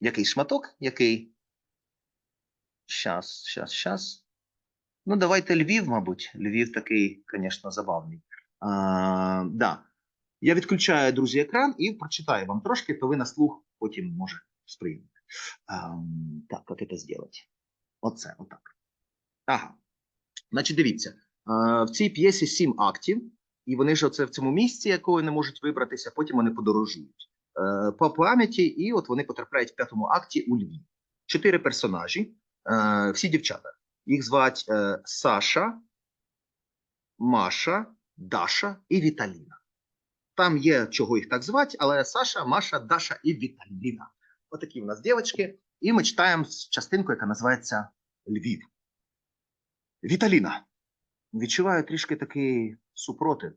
Який шматок? Який? Щас, щас, щас. Ну, давайте Львів, мабуть. Львів такий, звісно, забавний. А, да. Я відключаю, друзі, екран і прочитаю вам трошки, то ви на слух потім, може, сприймете. Так, як це зробити? Оце, отак. Ага. Значить, дивіться, а, в цій п'єсі сім актів, і вони ж оце в цьому місці, якого не можуть вибратися, потім вони подорожують по пам'яті, і от вони потрапляють в п'ятому акті у Львів. Чотири персонажі, е, всі дівчата. Їх звать е, Саша, Маша, Даша і Віталіна. Там є чого їх так звати, але Саша, Маша, Даша і Віталіна. Отакі в нас дівчатки. І ми читаємо частинку, яка називається Львів. Віталіна. Відчуваю трішки такий супротив.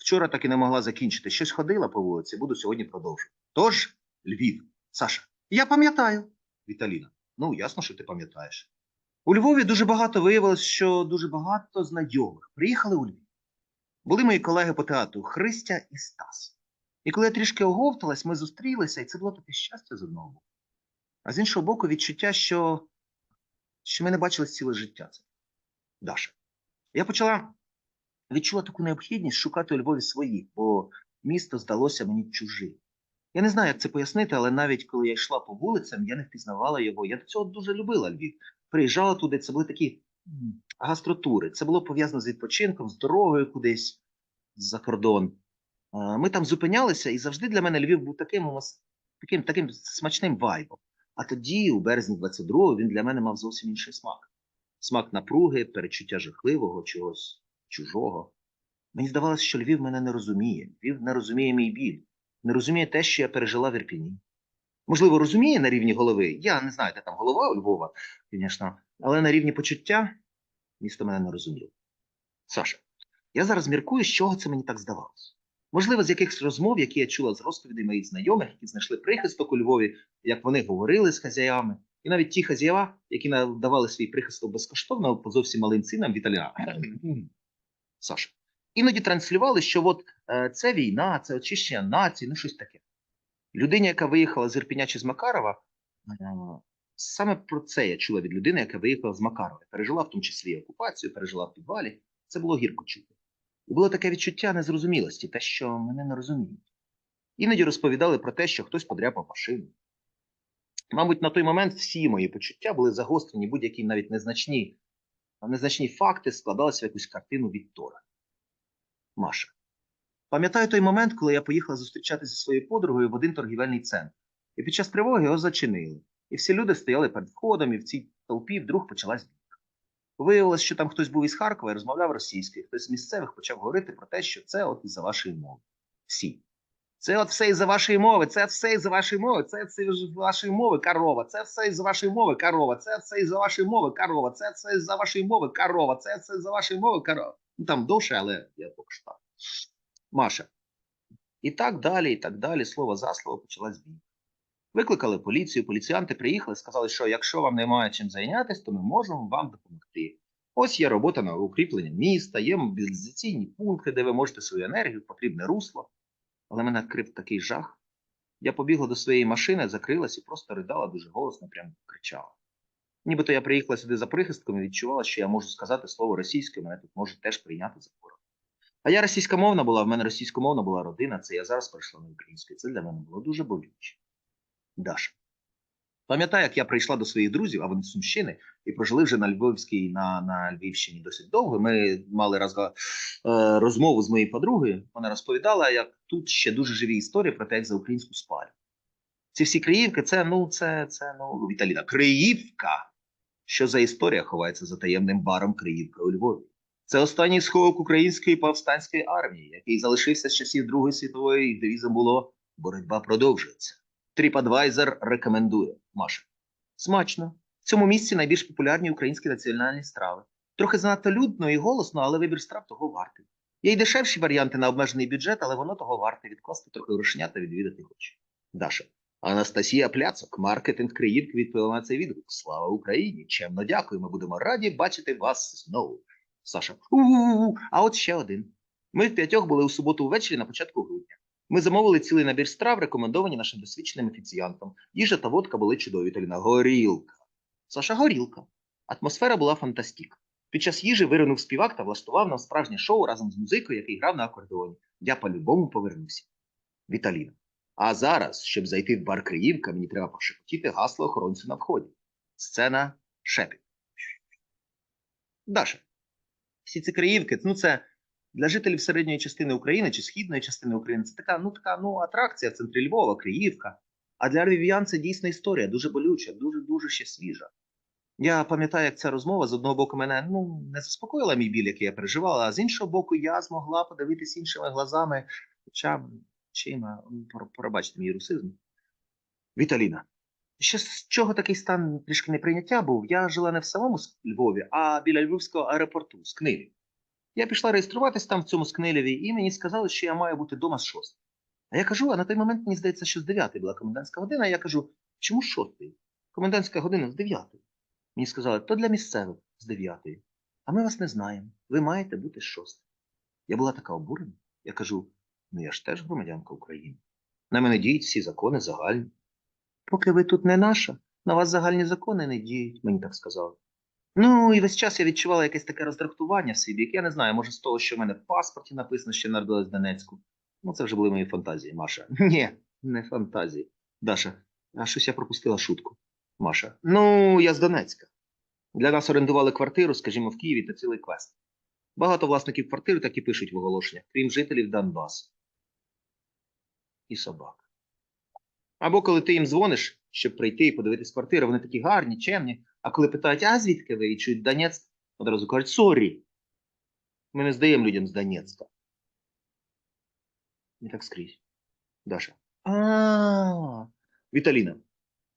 Вчора так і не могла закінчити. Щось ходила по вулиці, буду сьогодні продовжувати. Тож, Львів, Саша, я пам'ятаю. Віталіна. Ну, ясно, що ти пам'ятаєш. У Львові дуже багато виявилось, що дуже багато знайомих приїхали у Львів. Були мої колеги по театру Христя і Стас. І коли я трішки оговталась, ми зустрілися, і це було таке щастя з одного боку. А з іншого боку, відчуття, що, що ми не бачились ціле життя. Це Даша. Я почала відчула таку необхідність шукати у Львові своїх, бо місто здалося мені чужим. Я не знаю, як це пояснити, але навіть коли я йшла по вулицям, я не впізнавала його. Я до цього дуже любила Львів. Приїжджала туди, це були такі гастротури. Це було пов'язано з відпочинком, з дорогою кудись за кордон. Ми там зупинялися, і завжди для мене Львів був таким, таким, таким смачним вайбом. А тоді, у березні 22-го, він для мене мав зовсім інший смак. Смак напруги, перечуття жахливого, чогось чужого. Мені здавалося, що Львів мене не розуміє. Львів не розуміє мій біль, не розуміє те, що я пережила в Ірпіні. Можливо, розуміє на рівні голови. Я не знаю, де там голова у Львова, звісно, але на рівні почуття місто мене не розуміло. Саша, я зараз міркую, з чого це мені так здавалося. Можливо, з якихось розмов, які я чула з розповідей моїх знайомих, які знайшли прихисток у Львові, як вони говорили з хазяями, і навіть ті хазяєва, які надавали свій прихисток безкоштовно по зовсім малим цінам Віталіна. Саша. Іноді транслювали, що от е, це війна, це очищення нації, ну щось таке. Людині, яка виїхала з Ірпеня чи з Макарова, е, саме про це я чула від людини, яка виїхала з Макарова. Пережила в тому числі окупацію, пережила в підвалі. Це було гірко чути. І було таке відчуття незрозумілості, те, що мене не розуміють. Іноді розповідали про те, що хтось подряпав машину. Мабуть, на той момент всі мої почуття були загострені, будь-які навіть незначні, незначні факти складалися в якусь картину від Тора. Маша. Пам'ятаю той момент, коли я поїхала зустрічатися зі своєю подругою в один торгівельний центр. І під час тривоги його зачинили. І всі люди стояли перед входом, і в цій толпі вдруг почалась бійка. Виявилось, що там хтось був із Харкова і розмовляв російською, хтось з місцевих почав говорити про те, що це от із-за вашої мови. Всі. Це от все із-за вашої мови, це все із-за вашої мови, це все із-за вашої мови, корова, це все із-за вашої мови, корова, це все із-за вашої мови, корова, це все із-за вашої мови, корова, це все із-за вашої мови, корова. Ну там довше, але я поки що так. Маша. І так далі, і так далі, слово за слово почалась бійка. Викликали поліцію, поліціянти приїхали, сказали, що якщо вам немає чим зайнятися, то ми можемо вам допомогти. Ось є робота на укріплення міста, є мобілізаційні пункти, де ви можете свою енергію, потрібне русло. Але мене відкрив такий жах. Я побігла до своєї машини, закрилась і просто ридала дуже голосно, прямо кричала. Нібито я приїхала сюди за прихистком і відчувала, що я можу сказати слово російське, мене тут можуть теж прийняти за ворога. А я російськомовна була, в мене російськомовна була родина, це я зараз перейшла на українську. Це для мене було дуже болюче. Даша. Пам'ятаю, як я прийшла до своїх друзів, а вони з Сумщини, і прожили вже на Львовській, на, на Львівщині досить довго. Ми мали розга... е, розмову з моєю подругою. Вона розповідала, як тут ще дуже живі історії про те, як за українську спалю. Ці всі Криївки, це, ну, це, це, ну, Віталіна, Криївка. Що за історія ховається за таємним баром Криївка у Львові? Це останній сховок української повстанської армії, який залишився з часів Другої світової, і девізом було боротьба продовжується. TripAdvisor рекомендує. Маша. Смачно. В цьому місці найбільш популярні українські національні страви. Трохи занадто людно і голосно, але вибір страв того вартий. Є й дешевші варіанти на обмежений бюджет, але воно того варте відкласти трохи грошення та відвідати хоче. Даша. Анастасія Пляцок, маркетинг Криївки відповіла на цей відгук. Слава Україні! Чемно дякую. Ми будемо раді бачити вас знову. Саша. У-у-у. А от ще один. Ми в п'ятьох були у суботу ввечері на початку грудня. Ми замовили цілий набір страв, рекомендовані нашим досвідченим офіціантам. Їжа та водка були чудові. Віталіна. Горілка. Саша, горілка. Атмосфера була фантастік. Під час їжі виринув співак та влаштував нам справжнє шоу разом з музикою, який грав на акордеоні. Я по-любому повернуся. Віталіна. А зараз, щоб зайти в бар Криївка, мені треба прошепотіти гасло охоронцю на вході. Сцена шепіт. Даша. Всі ці Криївки, ну це для жителів середньої частини України чи східної частини України це така, ну така ну, атракція в центрі Львова, Криївка. А для львів'ян це дійсна історія, дуже болюча, дуже дуже ще свіжа. Я пам'ятаю, як ця розмова з одного боку мене ну не заспокоїла мій біль, який я переживала, а з іншого боку, я змогла подивитись іншими глазами, хоча чима, пробачте мій русизм. Віталіна. Ще з чого такий стан трішки неприйняття був? Я жила не в самому Львові, а біля Львівського аеропорту, з Книлі. Я пішла реєструватись там в цьому Скнилєві, і мені сказали, що я маю бути вдома з 6. А я кажу, а на той момент мені здається, що з 9 була комендантська година. Я кажу, чому з 6? Комендантська година з 9. Мені сказали, то для місцевих з 9. А ми вас не знаємо. Ви маєте бути з 6. Я була така обурена. Я кажу, ну я ж теж громадянка України. На мене діють всі закони загальні. Поки ви тут не наша, на вас загальні закони не діють, мені так сказали. Ну, і весь час я відчувала якесь таке роздратування в собі, яке я не знаю, може з того, що в мене в паспорті написано, що народилась в Донецьку. Ну, це вже були мої фантазії, Маша. Ні, не фантазії. Даша, а щось я пропустила шутку. Маша. Ну, я з Донецька. Для нас орендували квартиру, скажімо, в Києві та цілий квест. Багато власників квартир так і пишуть в оголошеннях, крім жителів Донбасу. І собак. Або коли ти їм дзвониш, щоб прийти і подивитись квартиру, вони такі гарні, чемні. А коли питають, а звідки ви? І чують Донецьк, одразу кажуть, сорі. Ми не здаємо людям з Донецька. І так скрізь. Даша. А. Віталіна.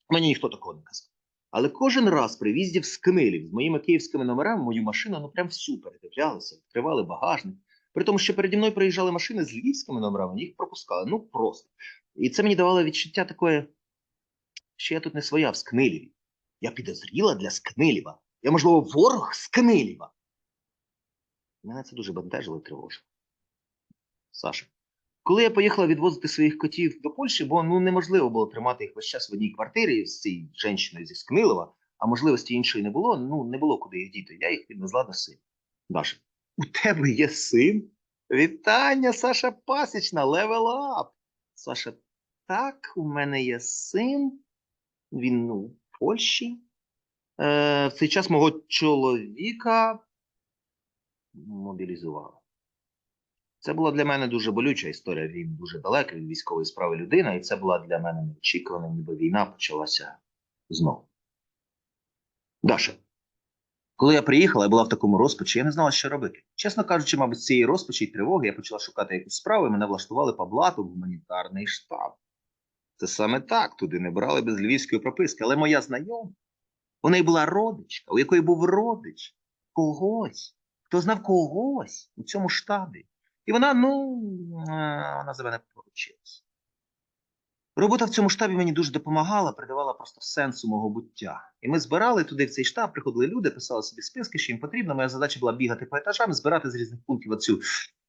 Мені ніхто такого не казав. Але кожен раз при в'їзді в Скнилів з моїми київськими номерами мою машину ну прям всю передивлялися, відкривали багажник. При тому, що переді мною приїжджали машини з львівськими номерами, їх пропускали. Ну просто. І це мені давало відчуття такое, що я тут не своя в Скниліві. Я підозріла для Скнилєва. Я, можливо, ворог Скнилєва. Мене це дуже бентежило і тривожило. Саша. Коли я поїхала відвозити своїх котів до Польщі, бо ну неможливо було тримати їх весь час в одній квартирі з цією жінкою зі Скнилова, а можливості іншої не було, ну не було куди їх діти. Я їх відвезла до сина. Даша, у тебе є син? Вітання, Саша Пасічна, левел ап. Саша, так, у мене є син. Він ну, Польщі. Е, В цей час мого чоловіка мобілізували. Це була для мене дуже болюча історія. Він дуже далекий від військової справи людина, і це була для мене неочікувана, ніби війна почалася знову. Даша, коли я приїхала, я була в такому розпачі, я не знала, що робити. Чесно кажучи, мабуть, з цієї розпачі й тривоги я почала шукати якусь справу, і мене влаштували по блату в гуманітарний штаб. Це саме так, туди не брали без львівської прописки. Але моя знайома, у неї була родичка, у якої був родич когось, хто знав когось у цьому штабі. І вона, ну, вона за мене поручилась. Робота в цьому штабі мені дуже допомагала, придавала просто сенсу мого буття. І ми збирали туди в цей штаб, приходили люди, писали собі списки, що їм потрібно. Моя задача була бігати по етажам, збирати з різних пунктів оцю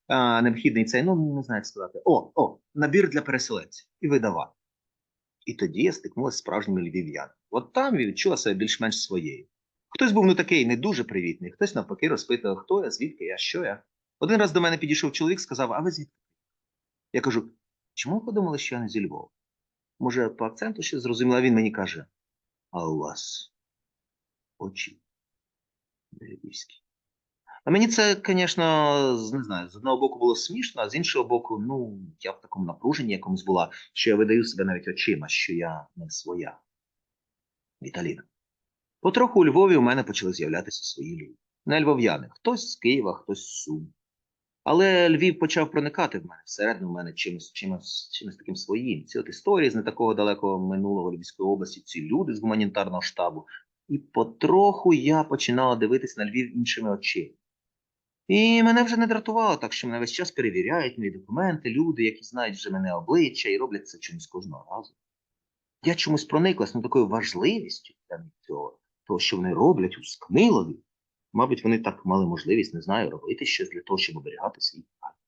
а, необхідний цей, ну не знаю, як сказати. О, о, набір для переселенців і видавати. І тоді я стикнулася з справжніми львів'янами. От там я відчула себе більш-менш своєю. Хтось був ну такий не дуже привітний, хтось навпаки розпитував, хто я, звідки я, що я. Один раз до мене підійшов чоловік, сказав, а ви звідки? Я кажу, чому ви подумали, що я не зі Львова? Може, по акценту ще зрозуміла, він мені каже, а у вас очі львівські. А мені це, звісно, не знаю, з одного боку було смішно, а з іншого боку, ну, я в такому напруженні якомусь була, що я видаю себе навіть очима, що я не своя. Віталіна. Потроху у Львові у мене почали з'являтися свої люди. Не львов'яни, хтось з Києва, хтось з Сум. Але Львів почав проникати в мене всередину в мене чимось, чимось, чимось таким своїм. Ці от історії з не такого далекого минулого Львівської області, ці люди з гуманітарного штабу. І потроху я починала дивитись на Львів іншими очима. І мене вже не дратувало так, що мене весь час перевіряють мої документи, люди, які знають вже мене обличчя і роблять це чомусь кожного разу. Я чомусь прониклась ну, такою важливістю для цього, того, що вони роблять у Скнилові. Мабуть, вони так мали можливість, не знаю, робити щось для того, щоб оберігати свій пам'ять.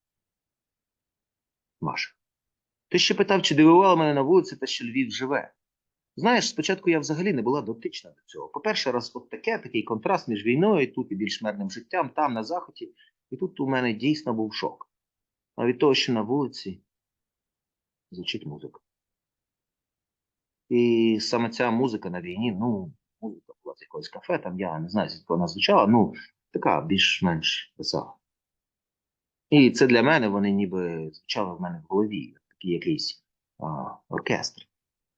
Маша. Ти ще питав, чи дивувало мене на вулиці те, що Львів живе. Знаєш, спочатку я взагалі не була дотична до цього. По-перше, раз от таке, такий контраст між війною, тут і більш мирним життям, там, на заході. І тут у мене дійсно був шок. А від того, що на вулиці звучить музика. І саме ця музика на війні, ну, музика була з якогось кафе, там я не знаю, звідки вона звучала, ну, така більш-менш весела. І це для мене вони ніби звучали в мене в голові, такий якийсь а, оркестр.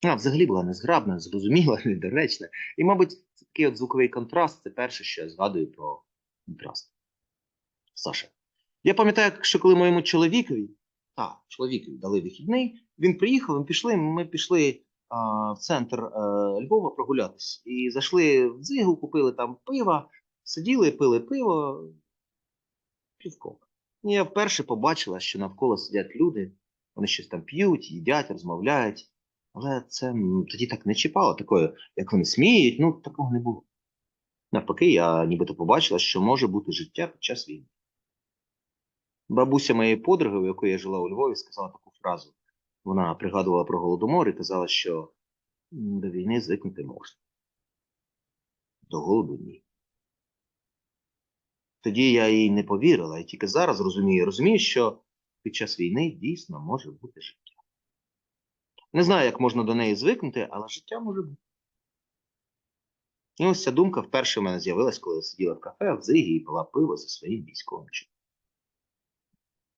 Вона взагалі була незграбна, зрозуміла, недоречна. І, мабуть, такий от звуковий контраст це перше, що я згадую про контраст. Саша. Я пам'ятаю, що коли моєму чоловікові, так, чоловікові дали вихідний, він приїхав, ми пішли, ми пішли а, в центр е, Львова прогулятись. І зайшли в дзигу, купили там пива, сиділи, пили пиво, півко. І я вперше побачила, що навколо сидять люди, вони щось там п'ють, їдять, розмовляють. Але це тоді так не чіпало такої, як вони сміють, ну такого не було. Навпаки, я нібито побачила, що може бути життя під час війни. Бабуся моєї подруги, у якої я жила у Львові, сказала таку фразу. Вона пригадувала про голодомор і казала, що до війни звикнути можна. До голоду ні. Тоді я їй не повірила, і тільки зараз розумію, розумію, що під час війни дійсно може бути життя. Не знаю, як можна до неї звикнути, але життя може бути. І ось ця думка вперше в мене з'явилась, коли я сиділа в кафе в Зигі і пила пиво зі своїм військовим чоловіком.